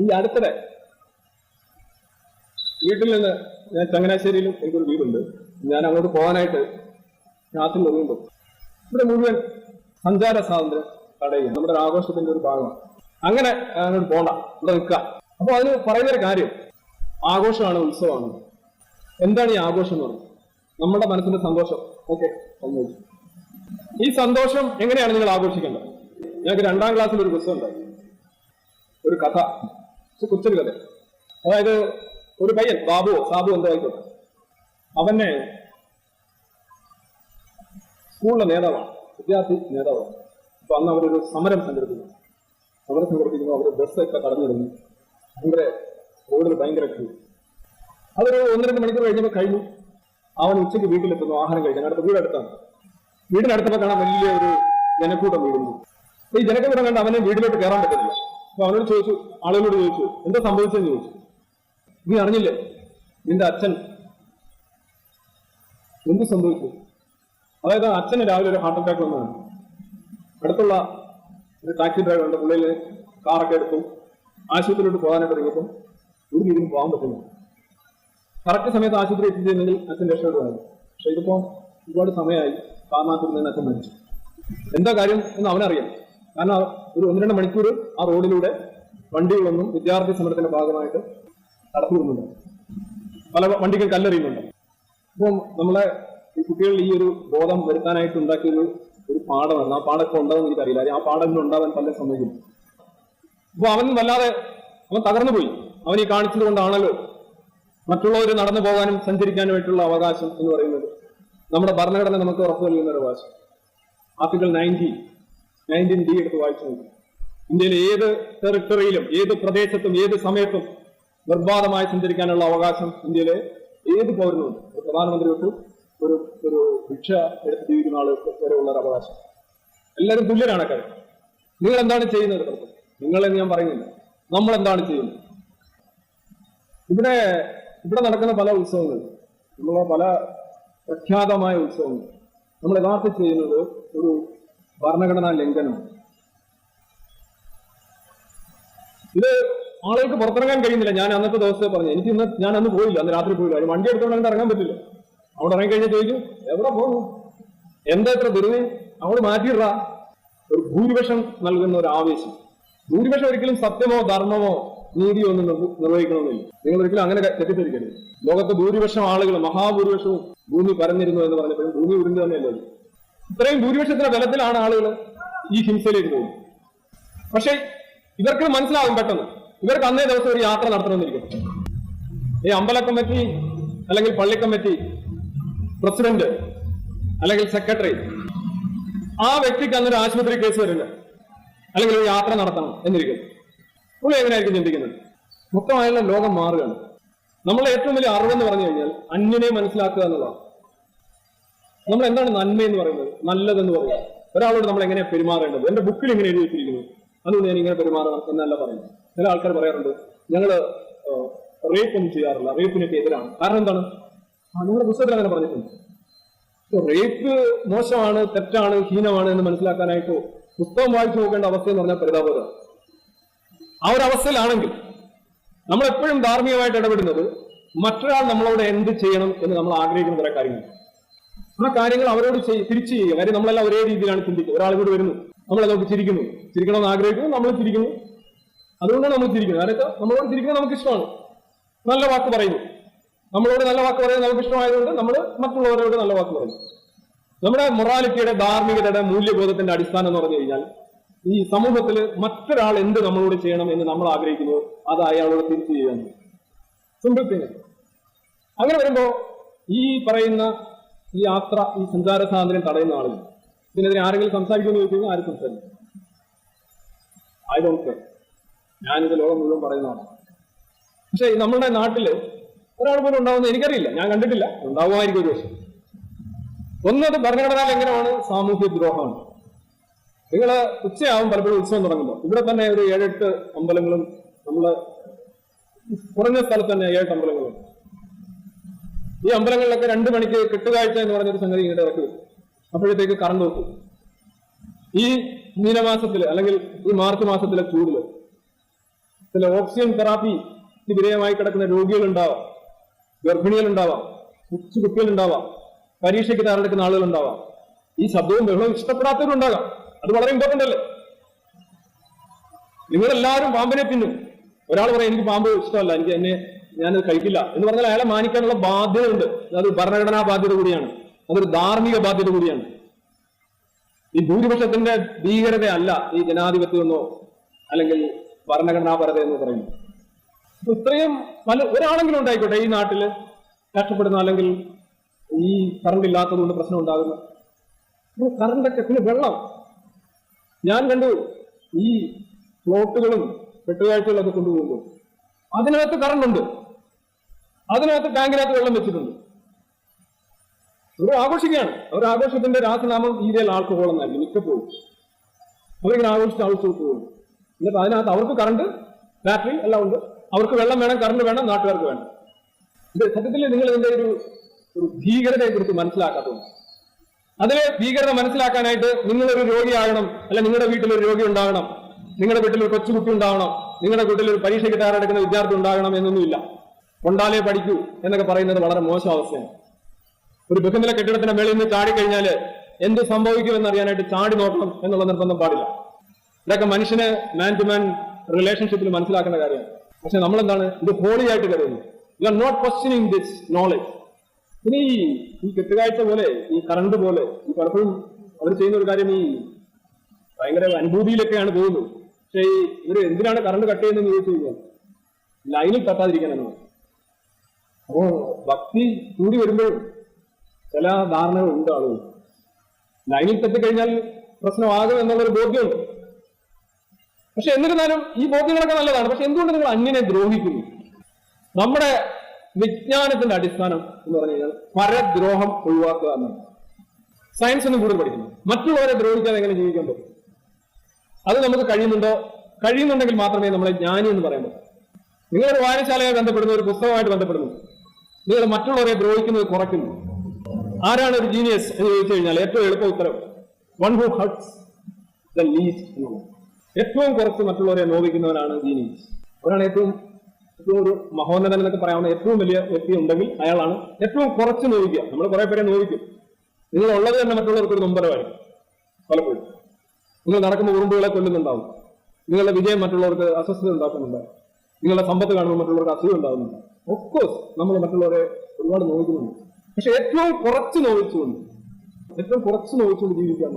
ഈ അടുത്തിടെ വീട്ടിൽ നിന്ന് ഞാൻ ചങ്ങനാശ്ശേരിയിലും എനിക്കൊരു വീടുണ്ട്. ഞാൻ അങ്ങോട്ട് പോകാനായിട്ട് രാത്രി ഒതുങ്ങുമ്പോൾ ഇവിടെ മുഴുവൻ സഞ്ചാര സ്വാതന്ത്ര്യം തടയുക നമ്മുടെ ഒരു ആഘോഷത്തിന്റെ ഒരു ഭാഗമാണ്. അങ്ങനെ അങ്ങോട്ട് പോണ്ട. ഇവിടെ നിൽക്കുക. അപ്പോൾ അതിന് പറയുന്നൊരു കാര്യം. ആഘോഷമാണ് ഉത്സവമാണ്. എന്താണ് ഈ ആഘോഷം എന്ന് പറയുന്നത് നമ്മുടെ മനസ്സിന്റെ സന്തോഷം. ഓക്കെ ഈ സന്തോഷം എങ്ങനെയാണ് നിങ്ങൾ ആഘോഷിക്കേണ്ടത്? ഞങ്ങൾക്ക് രണ്ടാം ക്ലാസ്സിൽ ഒരു പുസ്തകം ഉണ്ടായി ഒരു കഥ. കൊച്ചൊരു കഥ. അതായത് ഒരു പയ്യൻ ബാബു സാബു എന്തോ ആയിക്കോട്ടെ. അവനെ സ്കൂളിലെ നേതാവാണ് വിദ്യാർത്ഥി നേതാവാണ്. അപ്പൊ അന്ന് അവരൊരു സമരം സംഘടിപ്പിക്കുന്നു. സമരം സംഘടിപ്പിക്കുന്നു അവർ ബസ്സൊക്കെ കടന്നിടുന്നു ഭയങ്കര റോഡിൽ ഭയങ്കര ക്യൂ അതൊരു ഒന്ന് രണ്ട് മണിക്കൂർ കഴിഞ്ഞപ്പോൾ കഴിഞ്ഞു. അവൻ ഉച്ചയ്ക്ക് വീട്ടിലെത്തുന്നു ആഹാരം കഴിക്കാൻ. അടുത്ത വീടെടുത്താണ് വീടിനടുത്തപ്പോൾ കാണാൻ വലിയ ഒരു ജനക്കൂട്ടം വീടുന്നു ഈ ജനക്കൂട്ടം കണ്ട് അവനെ വീട്ടിലോട്ട് കയറാൻ പറ്റുന്നില്ല അപ്പൊ അവനോട് ചോദിച്ചു ആളുകളോട് ചോദിച്ചു എന്താ സംഭവിച്ചെന്ന് ചോദിച്ചു. നീ അറിഞ്ഞില്ലേ? നിന്റെ അച്ഛൻ എന്ത് സംഭവിച്ചു? അതായത് അച്ഛന് രാവിലെ ഒരു ഹാർട്ട് അറ്റാക്ക് വന്നതാണ്. അടുത്തുള്ള ഒരു ടാക്സി ഡ്രൈവറുണ്ട് പുള്ളിയിൽ കാറൊക്കെ എടുത്തു. ആശുപത്രിയിലോട്ട് പോകാനായിട്ട് ഇറങ്ങിയപ്പോൾ ഒരു രീതിയിൽ പോകാൻ പറ്റുന്നു. കറക്റ്റ് സമയത്ത് ആശുപത്രി എത്തിച്ചിരുന്നെങ്കിൽ അച്ഛൻ രക്ഷപ്പെടുമായിരുന്നു പക്ഷെ ഇതിപ്പോ ഒരുപാട് സമയമായി കാർമാത്തിൽ നിന്ന് അച്ഛൻ മരിച്ചു. എന്താ കാര്യം എന്ന് അവനറിയാം. കാരണം ഒരു ഒന്ന് രണ്ട് മണിക്കൂർ ആ റോഡിലൂടെ വണ്ടികളൊന്നും വിദ്യാർത്ഥി സമരത്തിന്റെ ഭാഗമായിട്ട് കടത്തി വിടുന്നുണ്ട് പല വണ്ടികൾ കല്ലെറിയുന്നുണ്ട്. അപ്പം നമ്മളെ ഈ കുട്ടികളിൽ ഈ ഒരു ബോധം വരുത്താനായിട്ട് ഉണ്ടാക്കിയൊരു ഒരു പാഠമാണ്. ആ പാഠം ഉണ്ടാവും ഉണ്ടാവും എനിക്കറിയില്ല. ആ പാഠം ഉണ്ടാവാൻ പല സമയം അപ്പൊ അവൻ വല്ലാതെ അവൻ തകർന്നു പോയി. അവൻ ഈ കാണിച്ചത് കൊണ്ടാണല്ലോ മറ്റുള്ളവർ നടന്നു പോകാനും സഞ്ചരിക്കാനുമായിട്ടുള്ള അവകാശം എന്ന് പറയുന്നത്. നമ്മുടെ ഭരണഘടന നമുക്ക് ഉറപ്പു നൽകുന്ന ഒരു അവകാശം. ആർട്ടിക്കിൾ നയന്റീൻ നയന്റീൻ ഡി എടുത്ത് വായിച്ചു നോക്കി. ഇന്ത്യയിലെ ഏത് ടെറിട്ടറിയിലും ഏത് പ്രദേശത്തും ഏത് സമയത്തും നിർബാധമായി സഞ്ചരിക്കാനുള്ള അവകാശം ഇന്ത്യയിലെ ഏത് പൗരനും പ്രധാനമന്ത്രി തൊട്ട് ഒരു ഒരു ഭിക്ഷ എടുത്ത് ജീവിക്കുന്ന ആളുകൾക്ക് വരെയുള്ള ഒരു അവകാശം. എല്ലാവരും തുല്യരാണ് കാര്യം നിങ്ങൾ എന്താണ് ചെയ്യുന്നത്? നിങ്ങളെന്ന് ഞാൻ പറയുന്നില്ല. നമ്മൾ എന്താണ് ചെയ്യുന്നത്? ഇവിടെ ഇവിടെ നടക്കുന്ന പല ഉത്സവങ്ങളും നമ്മളെ പല പ്രഖ്യാതമായ ഉത്സവങ്ങൾ നമ്മൾ യഥാർത്ഥം ചെയ്യുന്നത് ഒരു ഭരണഘടനാ ലംഘനമാണ് ഇത് ആളുകൾക്ക് പുറത്തിറങ്ങാൻ കഴിയുന്നില്ല. ഞാൻ അന്നത്തെ ദിവസത്തെ പറഞ്ഞു. എനിക്ക് ഇന്ന് ഞാൻ അന്ന് പോയില്ല. അന്ന് രാത്രി പോയില്ല. അതിന് വണ്ടി എടുത്തോണ്ട് അങ്ങോട്ട് ഇറങ്ങാൻ പറ്റില്ല. അവിടെ ഇറങ്ങി കഴിഞ്ഞാൽ ചോദിക്കും എവിടെ പോകുന്നു എന്താ ഇത്ര ധൃതി അവിടെ മാറ്റിയിട ഒരു ഭൂരിപക്ഷം നൽകുന്ന ഒരു ആവേശം. ഭൂരിപക്ഷം ഒരിക്കലും സത്യമോ ധർമ്മമോ നീതിയോ ഒന്നും നിർ- നിർവഹിക്കണമെന്നില്ല. നിങ്ങൾ ഒരിക്കലും അങ്ങനെ തെറ്റിദ്ധരിക്കരുത്. ലോകത്ത് ഭൂരിപക്ഷം ആളുകൾ മഹാഭൂരിപക്ഷവും ഭൂമി പരന്നിരുന്നു എന്ന് പറഞ്ഞപ്പോഴും ഭൂമി ഉരുണ്ട് തന്നെയല്ലേ. ഇത്രയും ഭൂരിപക്ഷത്തിന്റെ ബലത്തിലാണ് ആളുകൾ ഈ ഹിംസയിലേക്ക് പോകുന്നത്. പക്ഷേ ഇവർക്ക് മനസ്സിലാവും പെട്ടെന്ന്. ഇവർക്ക് അന്നേ ദിവസം ഒരു യാത്ര നടത്തണമെന്നിരിക്കും. ഈ അമ്പല കമ്മിറ്റി അല്ലെങ്കിൽ പള്ളി കമ്മിറ്റി പ്രസിഡന്റ് അല്ലെങ്കിൽ സെക്രട്ടറി ആ വ്യക്തിക്ക് അന്നൊരു ആശുപത്രി കേസ് വരില്ല അല്ലെങ്കിൽ ഒരു യാത്ര നടത്തണം എന്നിരിക്കും. പുള്ളി എങ്ങനെയായിരിക്കും ചിന്തിക്കുന്നത്? മൊത്തമായുള്ള ലോകം മാറുകയാണ്. നമ്മളെ ഏറ്റവും വലിയ അറിവെന്ന് പറഞ്ഞു കഴിഞ്ഞാൽ അന്യനെ മനസ്സിലാക്കുക എന്നുള്ളതാണ്. നമ്മൾ എന്താണ് നന്മ എന്ന് പറയുന്നത്? നല്ലതെന്ന് പറയുന്നത്. ഒരാളോട് നമ്മൾ എങ്ങനെയാണ് പെരുമാറേണ്ടത്? എന്റെ ബുക്കിൽ ഇങ്ങനെ എഴുതി വെച്ചിരിക്കുന്നു. അതുകൊണ്ട് ഞാൻ ഇങ്ങനെ പെരുമാറണം എന്നല്ല പറയുന്നത്. ചില ആൾക്കാർ പറയാറുണ്ട് ഞങ്ങൾ റേപ്പ് ഒന്നും ചെയ്യാറില്ല. റേപ്പിനൊക്കെ എതിരാണ്. കാരണം എന്താണ്? നിങ്ങളുടെ പുസ്തകത്തിൽ അങ്ങനെ പറഞ്ഞിട്ടുണ്ട്. റേപ്പ് മോശമാണ് തെറ്റാണ് ഹീനമാണ് എന്ന് മനസ്സിലാക്കാനായിട്ട് പുസ്തകം വായിച്ചു നോക്കേണ്ട അവസ്ഥ എന്ന് പറഞ്ഞാൽ പരിതാപകരമാണ് ആ ഒരു അവസ്ഥയിലാണെങ്കിൽ നമ്മൾ എപ്പോഴും ധാർമ്മികമായിട്ട് ഇടപെടുന്നത് മറ്റൊരാൾ നമ്മളോട് എന്ത് ചെയ്യണം എന്ന് നമ്മൾ ആഗ്രഹിക്കുന്ന കുറെ കാര്യങ്ങൾ ആ കാര്യങ്ങൾ അവരോട് തിരിച്ചു ചെയ്യുക. കാര്യം നമ്മളെല്ലാം ഒരേ രീതിയിലാണ് ചിന്തിക്കുക. ഒരാൾ കൂടി വരുന്നു. നമ്മളെ നോക്കി ചിരിക്കുന്നു. ചിരിക്കണമെന്ന് ആഗ്രഹിക്കുന്നു. നമ്മൾ ചിരിക്കുന്നു. അതുകൊണ്ടാണ് നമ്മൾ ചിരിക്കുന്നത്. വെച്ചാൽ നമ്മളോട് ചിരിക്കുന്നത് നമുക്ക് ഇഷ്ടമാണ്. നല്ല വാക്ക് പറയുന്നു. നമ്മളോട് നല്ല വാക്ക് പറയുന്നത് നമുക്ക് ഇഷ്ടമായതുകൊണ്ട് നമ്മൾ മറ്റുള്ളവരോട് നല്ല വാക്ക് പറയും. നമ്മുടെ മൊറാലിറ്റിയുടെ ധാർമ്മികതയുടെ മൂല്യബോധത്തിന്റെ അടിസ്ഥാനം എന്ന് പറഞ്ഞു കഴിഞ്ഞാൽ ഈ സമൂഹത്തിൽ മറ്റൊരാൾ എന്ത് നമ്മളോട് ചെയ്യണം എന്ന് നമ്മൾ ആഗ്രഹിക്കുന്നു അത് അയാളോട് തിരിച്ചു ചെയ്യാൻ സിമ്പിൾ തിങ് അങ്ങനെ വരുമ്പോ ഈ പറയുന്ന ഈ യാത്ര ഈ സഞ്ചാര സ്വാതന്ത്ര്യം തടയുന്ന ആളുകൾ. ഇതിനെതിരെ ആരെങ്കിലും സംസാരിക്കുമെന്ന് ചോദിച്ചു കഴിഞ്ഞാൽ ആരും സംസാരിക്കും? ഐ ഡോണ്ട് ഞാനിത് ലോകം മുഴുവൻ പറയുന്നതാണ്. പക്ഷെ നമ്മുടെ നാട്ടിൽ ഒരാൾ പോലും ഉണ്ടാവുന്ന എനിക്കറിയില്ല. ഞാൻ കണ്ടിട്ടില്ല. ഉണ്ടാവുമായിരിക്കും ഒരു ദിവസം. ഒന്നത് ഭരണഘടനാൽ എങ്ങനെയാണ് സാമൂഹ്യ ദ്രോഹമാണ്. നിങ്ങൾ ഉച്ചയാവും പലപ്പോഴും ഉത്സവം തുടങ്ങുമ്പോൾ. ഇവിടെ തന്നെ ഒരു ഏഴെട്ട് അമ്പലങ്ങളും നമ്മൾ കുറഞ്ഞ സ്ഥലത്ത് തന്നെ ഏഴെട്ട് അമ്പലങ്ങളും ഈ അമ്പലങ്ങളിലൊക്കെ രണ്ടു മണിക്ക് കെട്ടുകാഴ്ച എന്ന് പറഞ്ഞൊരു സംഗതി ഇങ്ങോട്ട് ഇറക്കി വരും അപ്പോഴത്തേക്ക് കറണ്ട് വെക്കും ഈ മീനമാസത്തിൽ അല്ലെങ്കിൽ ഈ മാർച്ച് മാസത്തിലെ ചൂടിൽ ചില ഓക്സിജൻ തെറാപ്പി വിധേയമായി കിടക്കുന്ന രോഗികളുണ്ടാവാം. ഗർഭിണികളുണ്ടാവാം. കൊച്ചു കുട്ടികളുണ്ടാവാം. പരീക്ഷയ്ക്ക് തയ്യാറെടുക്കുന്ന ആളുകളുണ്ടാവാം. ഈ ശബ്ദവും ബഹളവും ഇഷ്ടപ്പെടാത്തവരുണ്ടാകാം. അത് വളരെ ഇമ്പോർട്ടന്റ് അല്ലേ? നിങ്ങളെല്ലാവരും പാമ്പിനെ തിന്നും. ഒരാൾ പറയും എനിക്ക് പാമ്പ് ഇഷ്ടമല്ല. എനിക്ക് എന്നെ ഞാനത് കഴിക്കില്ല എന്ന് പറഞ്ഞാൽ അയാളെ മാനിക്കാനുള്ള ബാധ്യത ഉണ്ട് അത് ഭരണഘടനാ ബാധ്യത കൂടിയാണ്. അതൊരു ധാർമ്മിക ബാധ്യത കൂടിയാണ്. ഈ ഭൂരിപക്ഷത്തിന്റെ ഭീകരത അല്ല ഈ ജനാധിപത്യം എന്നോ അല്ലെങ്കിൽ ഭരണഘടനാപരത എന്ന് പറയുന്നു അപ്പൊ ഇത്രയും പല ഒരാളെങ്കിലും ഉണ്ടായിക്കോട്ടെ ഈ നാട്ടിൽ കഷ്ടപ്പെടുന്ന അല്ലെങ്കിൽ ഈ കറണ്ട് ഇല്ലാത്തതുകൊണ്ട് പ്രശ്നം ഉണ്ടാകുന്നു. കറണ്ടൊക്കെ പിന്നെ വെള്ളം. ഞാൻ കണ്ടു ഈ ഫ്ലോട്ടുകളും പെട്ടുകാഴ്ചകളൊക്കെ കൊണ്ടുപോകുമ്പോൾ. അതിനകത്ത് കറണ്ട് ഉണ്ട്. അതിനകത്ത് ടാങ്കിനകത്ത് വെള്ളം വെച്ചിട്ടുണ്ട്. ഒരു ആഘോഷിക്കുകയാണ് അവർ ആഘോഷത്തിന്റെ രാസനാമം ഈരൽ ആൾക്കഹോൾ എന്നായിരിക്കും മിക്കപ്പോഴും. അവരിങ്ങനെ ആഘോഷിച്ച് ആഘോഷിച്ച് പോകും. എന്നിട്ട് അതിനകത്ത് അവർക്ക് കറണ്ട് ബാറ്ററി എല്ലാം ഉണ്ട്. അവർക്ക് വെള്ളം വേണം കറണ്ട് വേണം നാട്ടുകാർക്ക് വേണം. ഇത് സത്യത്തിൽ നിങ്ങൾ ഇതിന്റെ ഒരു ഒരു ഭീകരതയെ കുറിച്ച് മനസ്സിലാക്കാത്തത് അതിലെ ഭീകരത മനസ്സിലാക്കാനായിട്ട് നിങ്ങളൊരു രോഗിയാകണം അല്ല നിങ്ങളുടെ വീട്ടിൽ ഒരു രോഗി ഉണ്ടാകണം നിങ്ങളുടെ വീട്ടിൽ ഒരു കൊച്ചുകുട്ടി ഉണ്ടാവണം നിങ്ങളുടെ വീട്ടിൽ ഒരു പരീക്ഷയ്ക്ക് തയ്യാറെടുക്കുന്ന വിദ്യാർത്ഥി ഉണ്ടാകണം എന്നൊന്നുമില്ല. കൊണ്ടാലേ പഠിക്കൂ എന്നൊക്കെ പറയുന്നത് വളരെ മോശം അവസ്ഥയാണ്. ഒരു ബഹുനില കെട്ടിടത്തിന്റെ മേളിൽ നിന്ന് ചാടിക്കഴിഞ്ഞാൽ എന്ത് സംഭവിക്കുമെന്ന് അറിയാനായിട്ട് ചാടി നോക്കണം എന്നുള്ള നിർബന്ധം പാടില്ല. ഇതൊക്കെ മനുഷ്യനെ മാൻ ടു മാൻ റിലേഷൻഷിപ്പിൽ മനസ്സിലാക്കേണ്ട കാര്യമാണ്. പക്ഷെ നമ്മൾ എന്താണ് ഇത് ഹോളി ആയിട്ട് കരുതുന്നു. You are not questioning this knowledge ഇനി ഈ കെട്ടുകാഴ്ച പോലെ ഈ കറണ്ട് പോലെ ഈ പലപ്പോഴും അവർ ചെയ്യുന്ന ഒരു കാര്യം ഈ ഭയങ്കര അനുഭൂതിയിലൊക്കെയാണ് പോകുന്നത്. പക്ഷേ ഈ ഇവർ എന്തിനാണ് കറണ്ട് കട്ട് ചെയ്യുന്നതെന്ന് ചോദിച്ചു കഴിഞ്ഞാൽ ലൈനിൽ തട്ടാതിരിക്കാനാണ് അപ്പോ ഭക്തി കൂടി വരുമ്പോഴും ചില ധാരണകൾ ഉണ്ട് ആളുകൾ. ലൈനിൽ തെറ്റിക്കഴിഞ്ഞാൽ പ്രശ്നമാകും എന്നുള്ളൊരു ബോധ്യമുണ്ട്. പക്ഷെ എന്നിരുന്നാലും ഈ ബോധ്യങ്ങളൊക്കെ നല്ലതാണ്. പക്ഷെ എന്തുകൊണ്ട് നിങ്ങൾ അന്യനെ ദ്രോഹിക്കുന്നു? നമ്മുടെ വിജ്ഞാനത്തിന്റെ അടിസ്ഥാനം എന്ന് പറഞ്ഞു കഴിഞ്ഞാൽ പരദ്രോഹം ഒഴിവാക്കുക എന്നാണ്. സയൻസ് ഒന്നും കൂടുതൽ പഠിക്കുന്നു. മറ്റുള്ളവരെ ദ്രോഹിക്കാതെ എങ്ങനെ ജീവിക്കാൻ പറ്റും? അത് നമുക്ക് കഴിയുന്നുണ്ടോ? കഴിയുന്നുണ്ടെങ്കിൽ മാത്രമേ നമ്മളെ ജ്ഞാനി എന്ന് പറയാൻ പറ്റൂ. നിങ്ങളൊരു വായനശാലയെ ബന്ധപ്പെടുന്ന ഒരു പുസ്തകമായിട്ട് ബന്ധപ്പെടുന്നു. നിങ്ങൾ മറ്റുള്ളവരെ ദ്രോഹിക്കുന്നത് കുറയ്ക്കുന്നു. ആരാണ് ഒരു ജീനിയസ് എന്ന് ചോദിച്ചു കഴിഞ്ഞാൽ ഏറ്റവും എളുപ്പ ഉത്തരം one who hurts the least ഏറ്റവും കുറച്ച് മറ്റുള്ളവരെ നോവിക്കുന്നവനാണ് ജീനിയസ് അവരാണ് ഏറ്റവും ഏറ്റവും ഒരു മഹോന്നതൻ എന്നൊക്കെ പറയാവുന്ന ഏറ്റവും വലിയ വ്യക്തി ഉണ്ടെങ്കിൽ അയാളാണ് ഏറ്റവും കുറച്ച് നോവിക്കുക. നമ്മൾ കുറെ പേരെ നോവിക്കും. നിങ്ങൾ ഉള്ളത് തന്നെ മറ്റുള്ളവർക്ക് ഒരു നൊമ്പരമായിരിക്കും പലപ്പോഴും. നിങ്ങൾ നടക്കുന്ന ഉറുമ്പുകളെ കൊല്ലുന്നുണ്ടാവും. നിങ്ങളുടെ വിജയം മറ്റുള്ളവർക്ക് അസ്വസ്ഥത ഉണ്ടാക്കുന്നുണ്ട് നിങ്ങളുടെ സമ്പത്ത് കാണുമ്പോൾ മറ്റുള്ളവർക്ക് അസുഖം ഉണ്ടാകുന്നുണ്ട്. ഒഫ്കോഴ്സ് നമ്മൾ മറ്റുള്ളവരെ ഒരുപാട് നോക്കുന്നുണ്ട്. പക്ഷെ ഏറ്റവും കുറച്ച് നോവിച്ചുകൊണ്ട് ഏറ്റവും കുറച്ച് നോവിച്ചുകൊണ്ട് ജീവിക്കാൻ